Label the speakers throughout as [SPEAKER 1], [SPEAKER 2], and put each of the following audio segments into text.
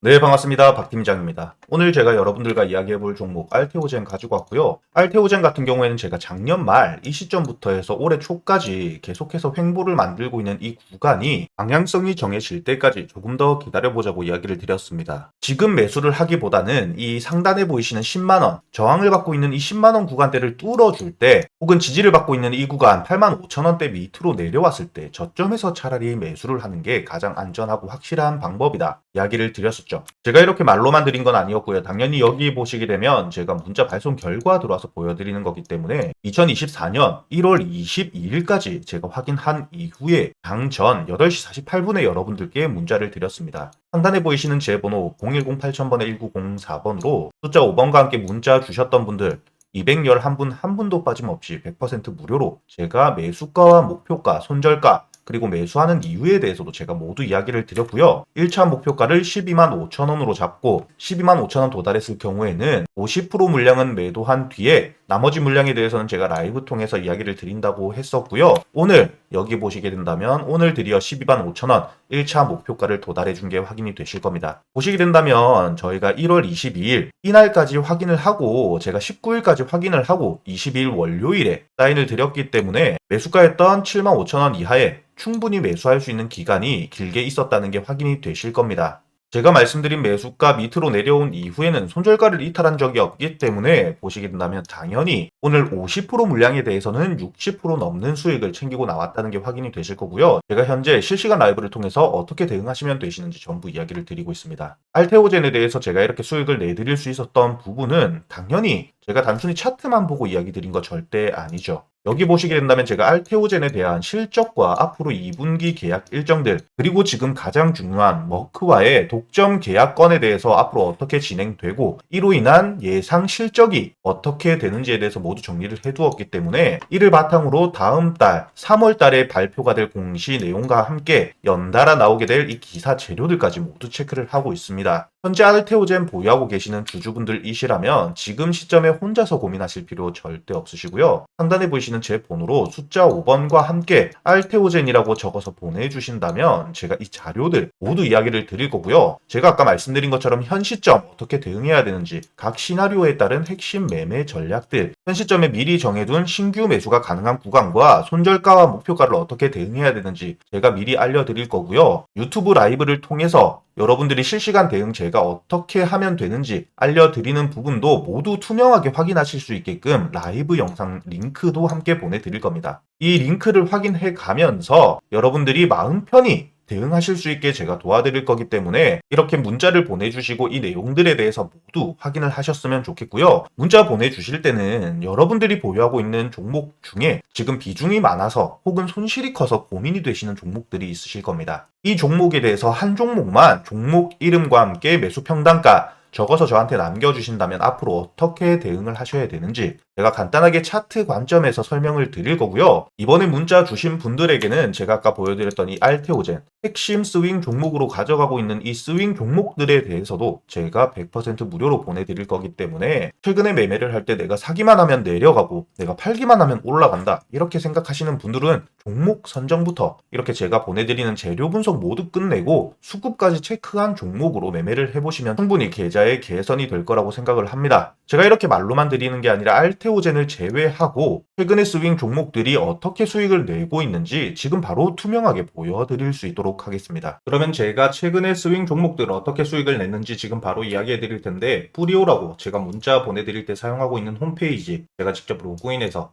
[SPEAKER 1] 네, 반갑습니다. 박 팀장입니다. 오늘 제가 여러분들과 이야기해 볼 종목 알테오젠 가지고 왔고요. 알테오젠 같은 경우에는 제가 작년 말 이 시점부터 해서 올해 초까지 계속해서 횡보를 만들고 있는 이 구간이 방향성이 정해질 때까지 조금 더 기다려보자고 이야기를 드렸습니다. 지금 매수를 하기보다는 이 상단에 보이시는 10만원, 저항을 받고 있는 이 10만원 구간대를 뚫어줄 때 혹은 지지를 받고 있는 이 구간 8만 5천원대 밑으로 내려왔을 때 저점에서 차라리 매수를 하는 게 가장 안전하고 확실한 방법이다. 이야기를 드렸었죠. 제가 이렇게 말로만 드린 건 아니었고요. 당연히 여기 보시게 되면 제가 문자 발송 결과 들어와서 보여드리는 거기 때문에 2024년 1월 22일까지 제가 확인한 이후에 당전 8시 48분에 여러분들께 문자를 드렸습니다. 상단에 보이시는 제 번호 010-8000번에 1904번으로 숫자 5번과 함께 문자 주셨던 분들 211분 한 분도 빠짐없이 100% 무료로 제가 매수가와 목표가, 손절가 그리고 매수하는 이유에 대해서도 제가 모두 이야기를 드렸고요. 1차 목표가를 12만 5천 원으로 잡고 12만 5천 원 도달했을 경우에는 50% 물량은 매도한 뒤에 나머지 물량에 대해서는 제가 라이브 통해서 이야기를 드린다고 했었고요. 오늘 여기 보시게 된다면 오늘 드디어 12만 5천 원 1차 목표가를 도달해 준 게 확인이 되실 겁니다. 보시게 된다면 저희가 1월 22일 이날까지 확인을 하고 제가 19일까지 확인을 하고 22일 월요일에 사인을 드렸기 때문에 매수가였던 7만 5천 원 이하에 충분히 매수할 수 있는 기간이 길게 있었다는 게 확인이 되실 겁니다. 제가 말씀드린 매수가 밑으로 내려온 이후에는 손절가를 이탈한 적이 없기 때문에 보시게 된다면 당연히 오늘 50% 물량에 대해서는 60% 넘는 수익을 챙기고 나왔다는 게 확인이 되실 거고요. 제가 현재 실시간 라이브를 통해서 어떻게 대응하시면 되시는지 전부 이야기를 드리고 있습니다. 알테오젠에 대해서 제가 이렇게 수익을 내드릴 수 있었던 부분은 당연히 제가 단순히 차트만 보고 이야기 드린 거 절대 아니죠. 여기 보시게 된다면 제가 알테오젠에 대한 실적과 앞으로 2분기 계약 일정들 그리고 지금 가장 중요한 머크와의 독점 계약건에 대해서 앞으로 어떻게 진행되고 이로 인한 예상 실적이 어떻게 되는지에 대해서 모두 정리를 해두었기 때문에 이를 바탕으로 다음 달 3월 달에 발표가 될 공시 내용과 함께 연달아 나오게 될 이 기사 재료들까지 모두 체크를 하고 있습니다. 현재 알테오젠 보유하고 계시는 주주분들이시라면 지금 시점에 혼자서 고민하실 필요 절대 없으시고요. 상단에 보이시는 제 번호로 숫자 5번과 함께 알테오젠이라고 적어서 보내주신다면 제가 이 자료들 모두 이야기를 드릴 거고요. 제가 아까 말씀드린 것처럼 현 시점 어떻게 대응해야 되는지 각 시나리오에 따른 핵심 매매 전략들 현 시점에 미리 정해둔 신규 매수가 가능한 구간과 손절가와 목표가를 어떻게 대응해야 되는지 제가 미리 알려드릴 거고요. 유튜브 라이브를 통해서 여러분들이 실시간 대응 제가 어떻게 하면 되는지 알려드리는 부분도 모두 투명하게 확인하실 수 있게끔 라이브 영상 링크도 함께 보내드릴 겁니다. 이 링크를 확인해 가면서 여러분들이 마음 편히 대응하실 수 있게 제가 도와드릴 거기 때문에 이렇게 문자를 보내주시고 이 내용들에 대해서 모두 확인을 하셨으면 좋겠고요. 문자 보내주실 때는 여러분들이 보유하고 있는 종목 중에 지금 비중이 많아서 혹은 손실이 커서 고민이 되시는 종목들이 있으실 겁니다. 이 종목에 대해서 한 종목만 종목 이름과 함께 매수 평단가 적어서 저한테 남겨주신다면 앞으로 어떻게 대응을 하셔야 되는지 제가 간단하게 차트 관점에서 설명을 드릴 거고요. 이번에 문자 주신 분들에게는 제가 아까 보여드렸던 이 알테오젠 핵심 스윙 종목으로 가져가고 있는 이 스윙 종목들에 대해서도 제가 100% 무료로 보내드릴 거기 때문에 최근에 매매를 할 때 내가 사기만 하면 내려가고 내가 팔기만 하면 올라간다 이렇게 생각하시는 분들은 종목 선정부터 이렇게 제가 보내드리는 재료 분석 모두 끝내고 수급까지 체크한 종목으로 매매를 해보시면 충분히 계좌의 개선이 될 거라고 생각을 합니다. 제가 이렇게 말로만 드리는 게 아니라 알테 오젠을 제외하고 최근의 스윙 종목들이 어떻게 수익을 내고 있는지 지금 바로 투명하게 보여드릴 수 있도록 하겠습니다. 그러면 제가 최근의 스윙 종목들 어떻게 수익을 냈는지 지금 바로 이야기해 드릴 텐데 뿌리오라고 제가 문자 보내드릴 때 사용하고 있는 홈페이지 제가 직접 로그인해서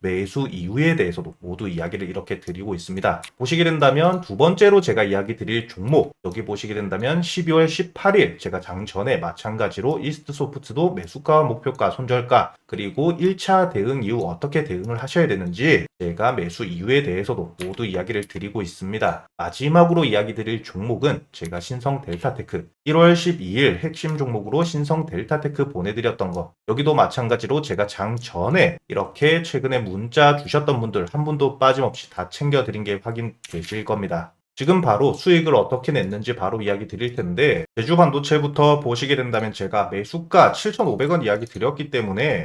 [SPEAKER 1] 매수 이유에 대해서도 모두 이야기를 이렇게 드리고 있습니다. 보시게 된다면 두 번째로 제가 이야기 드릴 종목 여기 보시게 된다면 12월 18일 제가 장 전에 마찬가지로 이스트 소프트도 매수가 목표가 손절가 그리고 1차 대응 이후 어떻게 대응을 하셔야 되는지 제가 매수 이유에 대해서도 모두 이야기를 드리고 있습니다. 마지막으로 이야기 드릴 종목은 제가 신성 델타테크 1월 12일 핵심 종목으로 신성 델타테크 보내드렸던 거 여기도 마찬가지로 제가 장 전에 이렇게 최근에 문자 주셨던 분들 한 분도 빠짐없이 다 챙겨드린 게 확인되실 겁니다. 지금 바로 수익을 어떻게 냈는지 바로 이야기 드릴 텐데 제주 반도체부터 보시게 된다면 제가 매수가 7,500원 이야기 드렸기 때문에